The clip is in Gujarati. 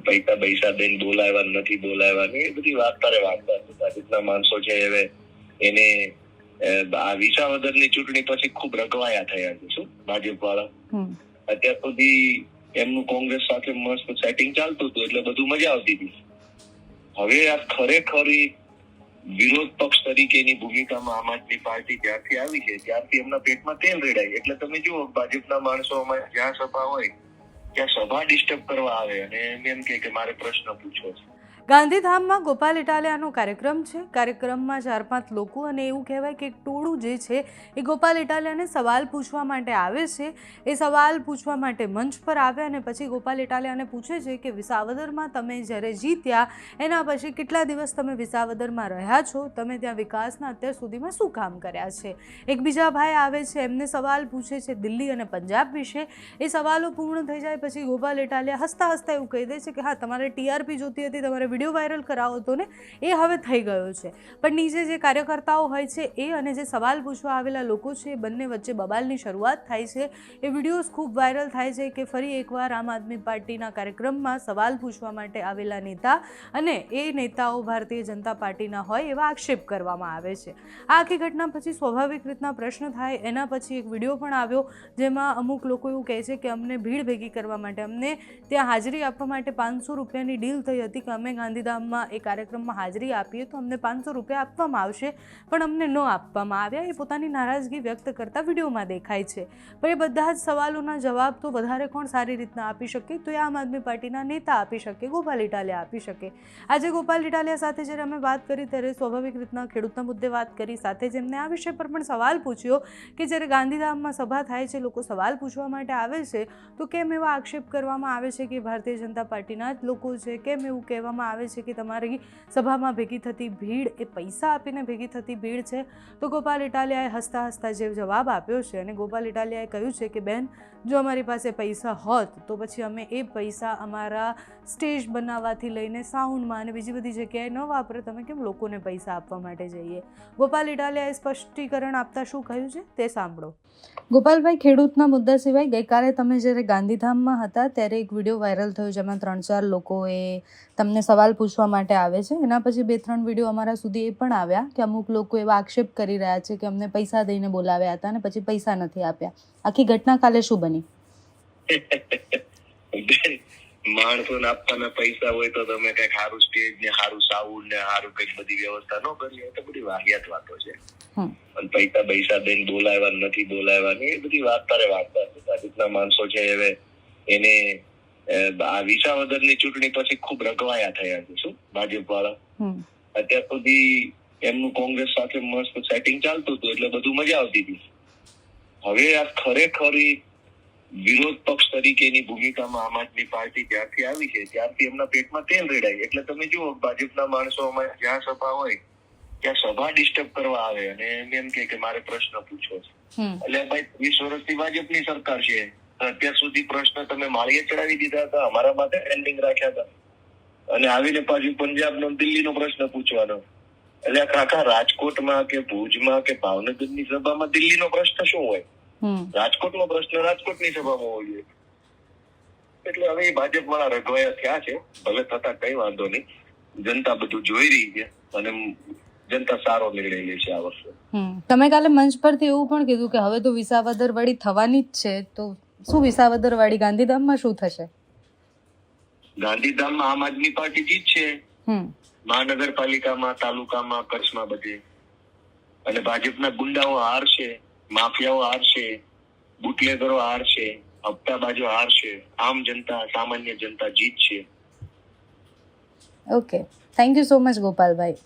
પૈસા પૈસા દઈને બોલાવ્યા નથી બોલાવ્યા ને એ બધી વાત તારે વાંચતા ભાજપના માણસો છે હવે એને આ વિસાવદરની ચૂંટણી પછી ખૂબ રગવાયા થયા છે શું? ભાજપ વાળા અત્યાર સુધી એમનું કોંગ્રેસ સાથે મસ્ત સેટિંગ ચાલતું હતું એટલે બધું મજા આવતી હતી. હવે આ ખરેખર વિરોધ પક્ષ તરીકેની ભૂમિકામાં આમ આદમી પાર્ટી જ્યારથી આવી છે ત્યારથી એમના પેટમાં તેલ રેડાય. એટલે તમે જુઓ ભાજપના માણસો અમારે જ્યાં સભા હોય ત્યાં સભા ડિસ્ટર્બ કરવા આવે અને એમ એમ કે મારે પ્રશ્ન પૂછવો છે. ગાંધીધામમાં ગોપાલ ઇટાલિયાનો કાર્યક્રમ છે. કાર્યક્રમમાં ચાર પાંચ લોકો અને એવું કહેવાય કે ટોળું જે છે, એ ગોપાલ ઇટાલિયાને સવાલ પૂછવા માટે આવે છે. એ સવાલ પૂછવા માટે મંચ પર આવે અને પછી ગોપાલ ઇટાલિયાને પૂછે છે કે વિસાવદરમાં તમે જ્યારે જીત્યા, એના પછી કેટલા દિવસ તમે વિસાવદરમાં રહ્યા છો? તમે ત્યાં વિકાસના અત્યાર સુધીમાં શું કામ કર્યા છે? એક બીજા ભાઈ આવે છે, એમને સવાલ પૂછે છે દિલ્હી અને પંજાબ વિશે. એ સવાલો પૂર્ણ થઈ જાય પછી ગોપાલ ઇટાલિયા હસતા હસતા એવું કહી દે છે કે હા, તમારે ટીઆરપી જોતી હતી, તમારે વીડિયો વાયરલ કરાવો હતો ને એ હવે થઈ ગયો છે. પણ નીચે જે કાર્યકર્તાઓ હોય છે, એ અને જે સવાલ પૂછવા આવેલા લોકો છે બંને વચ્ચે બબાલની શરૂઆત થાય છે. એ વિડીયોઝ ખૂબ વાયરલ થાય છે કે ફરી એકવાર આમ આદમી પાર્ટીના કાર્યક્રમમાં સવાલ પૂછવા માટે આવેલા નેતા અને એ નેતાઓ ભારતીય જનતા પાર્ટીના હોય એવા આક્ષેપ કરવામાં આવે છે. આ આખી ઘટના પછી સ્વાભાવિક રીતના પ્રશ્ન થાય, એના પછી એક વીડિયો પણ આવ્યો જેમાં અમુક લોકો એવું કહે છે કે અમને ભીડ ભેગી કરવા માટે અમને ત્યાં હાજરી આપવા માટે પાંચસો રૂપિયાની ડીલ થઈ હતી કે અમે ગાંધીધામમાં એ કાર્યક્રમમાં હાજરી આપીએ તો અમને પાંચસો રૂપિયા આપવામાં આવશે, પણ અમને ન આપવામાં આવ્યા. એ પોતાની નારાજગી વ્યક્ત કરતા વિડીયોમાં દેખાય છે. પણ એ બધા જ સવાલોના જવાબ તો વધારે કોણ સારી રીતના આપી શકે? તો એ આમ આદમી પાર્ટીના નેતા આપી શકે, ગોપાલ ઇટાલિયા આપી શકે. આજે ગોપાલ ઇટાલિયા સાથે જ્યારે અમે વાત કરી ત્યારે સ્વાભાવિક રીતના ખેડૂતના મુદ્દે વાત કરી, સાથે જ એમને આ વિષય પર પણ સવાલ પૂછ્યો કે જ્યારે ગાંધીધામમાં સભા થાય છે, લોકો સવાલ પૂછવા માટે આવે છે, તો કેમ એવા આક્ષેપ કરવામાં આવે છે કે ભારતીય જનતા પાર્ટીના જ લોકો છે? કેમ એવું કહેવામાં આવે છે કે તમારી સભામાં ભેગી થતી ભીડ એ પૈસા આપીને ભેગી થતી ભીડ છે? તો ગોપાલ ઇટાલિયાએ હસતા હસતા જે જવાબ આપ્યો છે અને ગોપાલ ઇટાલિયાએ કહ્યું છે કે, બેન, જો અમારી પાસે પૈસા હોત તો પછી અમે એ પૈસા અમારા સ્ટેજ બનાવવાથી લઈને સાઉન્ડમાં અને બીજી બધી જગ્યાએ ન વાપરે તમે કેમ લોકોને પૈસા આપવા માટે જઈએ? ગોપાલ ઇટાલિયાએ સ્પષ્ટીકરણ આપતા શું કહ્યું છે? તે સાંભળો. ગોપાલભાઈ ખેડૂતના મુદ્દા સિવાય ગઈકાલે તમે જ્યારે ગાંધીધામમાં હતા ત્યારે એક વીડિયો વાયરલ થયો જેમાં ત્રણ ચાર લોકોએ તમને સવાલ પૂછવા માટે આવે છે. એના પછી બે ત્રણ વીડિયો અમારા સુધી એ પણ આવ્યા કે અમુક લોકો એવા આક્ષેપ કરી રહ્યા છે કે અમને પૈસા દઈને બોલાવ્યા હતા અને પછી પૈસા નથી આપ્યા. આખી ઘટના કાલે શું બની બેન, માણસોને આપવાના પૈસા હોય તો તમે કંઈક સારું સ્ટેજ ને સારું સાઉન્ડ ને સારું કંઈક બધી વ્યવસ્થા ન કરી તો બધી વાહિયાત વાતો છે. અને પૈસા પૈસા દઈને બોલાવ્યા નથી બોલાવ્યા એ બધી વાત તારે વાર્તા છે. ભાજપના માણસો છે હવે એને આ વિસા વગર વિસાવદરની ચૂંટણી પછી ખૂબ રગવાયા થયા છે શું? ભાજપ વાળા અત્યાર સુધી એમનું કોંગ્રેસ સાથે મસ્ત સેટિંગ ચાલતું હતું એટલે બધું મજા આવતી હતી. હવે આ ખરેખર વિરોધ પક્ષ તરીકેની ભૂમિકામાં આમ આદમી પાર્ટી જ્યારથી આવી છે ત્યારથી એમના પેટમાં તેલ રેડાય. એટલે તમે જુઓ ભાજપના માણસો અમારે જ્યાં સભા હોય ત્યાં સભા ડિસ્ટર્બ કરવા આવે અને એમ એમ કે મારે પ્રશ્ન પૂછવો છે. એટલે ભાઈ વીસ વર્ષથી ભાજપની સરકાર છે. અત્યાર સુધી પ્રશ્ન તમે માળીએ ચડાવી દીધા હતા અમારા માટે પેન્ડિંગ રાખ્યા હતા. અને આવીને પાછું પંજાબનો દિલ્હીનો પ્રશ્ન પૂછવાનો. એટલે કાકા રાજકોટમાં કે ભુજમાં કે ભાવનગરની સભામાં દિલ્હીનો પ્રશ્ન શું હોય? રાજકોટનો પ્રશ્ન રાજકોટની સભામાં હોવો જોઈએ. એટલે હવે ભાજપ વાળા રઘવાયા થયા છે. ભલે થતા કઈ વાંધો નહીં. જનતા બધું જોઈ રહી છે અને જનતા સારો નિર્ણય લે છે આ વર્ષે. તમે કાલે મંચ પરથી એવું પણ કીધું કે હવે તો વિસાવદર વાળી થવાની જ છે. તો શું વિસાવદર વાળી ગાંધીધામમાં શું થશે? ગાંધીધામમાં આમ આદમી પાર્ટી જીતશે હમ. મહાનગરપાલિકામાં તાલુકામાં કચ્છમાં બધે. અને ભાજપના ગુંડાઓ હારશે માફિયાઓ હારશે બુટલેગરો હારશે હપ્તાબાજો હારશે આમ જનતા, સામાન્ય જનતા જીતશે okay thank you so much Gopalbhai.